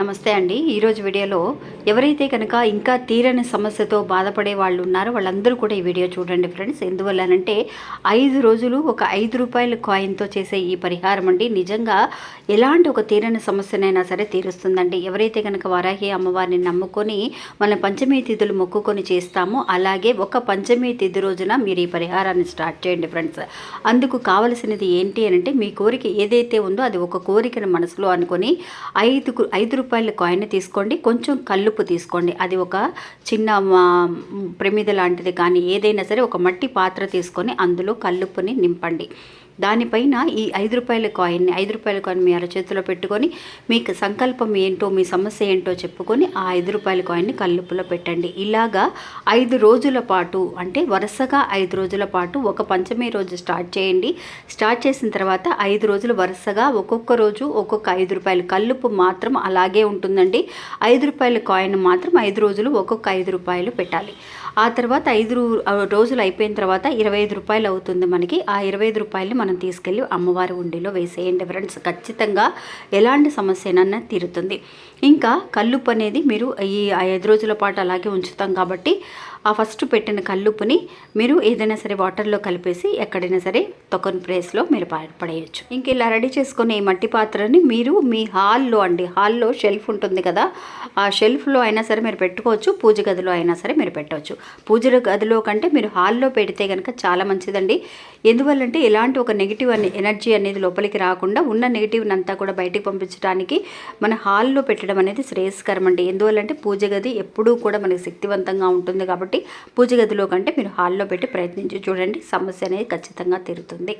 నమస్తే అండి. ఈరోజు వీడియోలో ఎవరైతే కనుక ఇంకా తీరని సమస్యతో బాధపడే వాళ్ళు ఉన్నారో వాళ్ళందరూ కూడా ఈ వీడియో చూడండి ఫ్రెండ్స్. ఎందువల్లనంటే ఐదు రోజులు ఒక ఐదు రూపాయల కాయిన్తో చేసే ఈ పరిహారం అండి. నిజంగా ఎలాంటి ఒక తీరని సమస్యనైనా సరే తీరుస్తుందండి. ఎవరైతే కనుక వరాహి అమ్మవారిని నమ్ముకొని మన పంచమీ తిథులు మొక్కుకొని చేస్తామో అలాగే ఒక పంచమీ తిథి రోజున మీరు ఈ పరిహారాన్ని స్టార్ట్ చేయండి ఫ్రెండ్స్. అందుకు కావలసినది ఏంటి అని అంటే మీ కోరిక ఏదైతే ఉందో అది ఒక కోరికను మనసులో అనుకొని ఐదు ఐదు రూపాయల కాయిన్ తీసుకోండి. కొంచెం కల్లుపు తీసుకోండి. అది ఒక చిన్న ప్రమిద లాంటిది కానీ ఏదైనా సరే ఒక మట్టి పాత్ర తీసుకొని అందులో కల్లుపుని నింపండి. దానిపైన ఈ ఐదు రూపాయల కాయిన్ని ఐదు రూపాయల కాయిన్ మీ అరచేతిలో పెట్టుకొని మీకు సంకల్పం ఏంటో మీ సమస్య ఏంటో చెప్పుకొని ఆ ఐదు రూపాయల కాయిన్ని కల్లుపులో పెట్టండి. ఇలాగా ఐదు రోజుల పాటు అంటే వరుసగా ఐదు రోజుల పాటు ఒక పంచమి రోజు స్టార్ట్ చేయండి. స్టార్ట్ చేసిన తర్వాత ఐదు రోజులు వరుసగా ఒక్కొక్క రోజు ఒక్కొక్క ఐదు రూపాయలు కల్లుపు మాత్రం అలాగే ఉంటుందండి. ఐదు రూపాయల కాయిన్ మాత్రం ఐదు రోజులు ఒక్కొక్క ఐదు రూపాయలు పెట్టాలి. ఆ తర్వాత ఐదు రూ- రోజులు అయిపోయిన తర్వాత ఇరవై ఐదు రూపాయలు అవుతుంది మనకి. ఆ ఇరవై ఐదు రూపాయలు మనం తీసుకెళ్ళి అమ్మవారి ఉండిలో వేసేయండి ఫ్రెండ్స్. ఖచ్చితంగా ఎలాంటి సమస్యనన్నా తీరుతుంది. ఇంకా కల్లుప్పు అనేది మీరు ఈ ఐదు రోజుల పాటు అలాగే ఉంచుతాం కాబట్టి ఆ ఫస్ట్ పెట్టిన కల్లుప్పుని మీరు ఏదైనా సరే వాటర్లో కలిపేసి ఎక్కడైనా సరే తొక్కని ప్లేస్లో మీరు పడేయచ్చు. ఇంక ఇలా రెడీ చేసుకునే ఈ మట్టి పాత్రని మీరు మీ హాల్లో అండి హాల్లో షెల్ఫ్ ఉంటుంది కదా ఆ షెల్ఫ్లో అయినా సరే మీరు పెట్టుకోవచ్చు పూజ గదిలో అయినా సరే మీరు పెట్టవచ్చు పూజ గదిలో కంటే మీరు హాల్లో పెడితే కనుక చాలా మంచిదండి. ఎందువల్లంటే ఎలాంటి ఒక నెగిటివ్ అనే ఎనర్జీ అనేది లోపలికి రాకుండా ఉన్న నెగిటివ్ని అంతా కూడా బయటికి పంపించడానికి మన హాల్లో పెట్టడం అనేది శ్రేయస్కరం అండి. ఎందువల్లంటే పూజ గది ఎప్పుడూ కూడా మనకి శక్తివంతంగా ఉంటుంది కాబట్టి పూజ గదిలో కంటే మీరు హాల్లో పెట్టి ప్రయత్నించి చూడండి. సమస్య అనేది ఖచ్చితంగా తీరుతుంది.